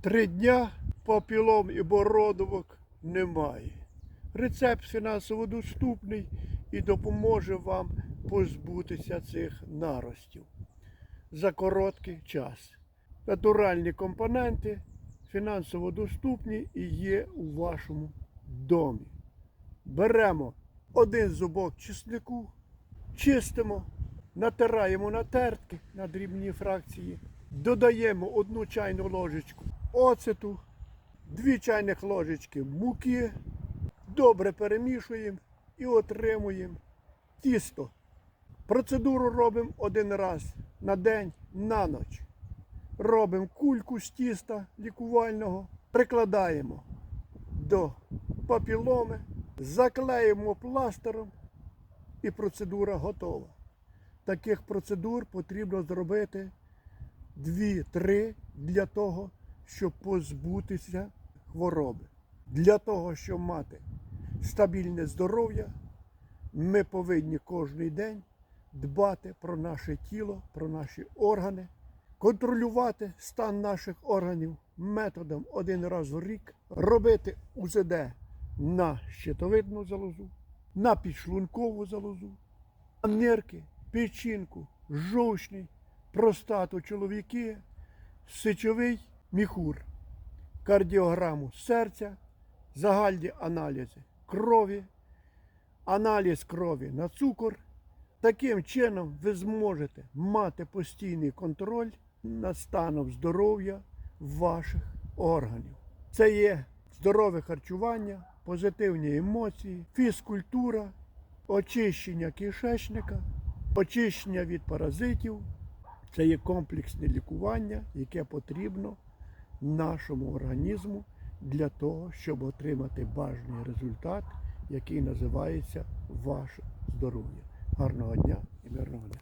Три дня попілом і бородовок немає. Рецепт фінансово доступний і допоможе вам позбутися цих наростів за короткий час. Натуральні компоненти фінансово доступні і є у вашому домі. Беремо один зубок чеснику, чистимо, натираємо на тертки на дрібні фракції, додаємо одну чайну ложечку оцету, дві чайних ложечки муки, добре перемішуємо і отримуємо тісто. Процедуру робимо один раз на день, на ніч. Робимо кульку з тіста лікувального, прикладаємо до папіломи, заклеїмо пластером і процедура готова. Таких процедур потрібно зробити 2-3 для того, щоб позбутися хвороби. Для того, щоб мати стабільне здоров'я, ми повинні кожен день дбати про наше тіло, про наші органи, контролювати стан наших органів методом один раз в рік, робити УЗД на щитовидну залозу, на підшлункову залозу, на нирки, печінку, жовчний, простату чоловіки, сечовий міхур, кардіограму серця, загальні аналізи крові, аналіз крові на цукор. Таким чином ви зможете мати постійний контроль над станом здоров'я ваших органів. Це є здорове харчування, позитивні емоції, фізкультура, очищення кишечника, очищення від паразитів. Це є комплексне лікування, яке потрібно нашому організму для того, щоб отримати бажаний результат, який називається ваше здоров'я. Гарного дня і мирного дня!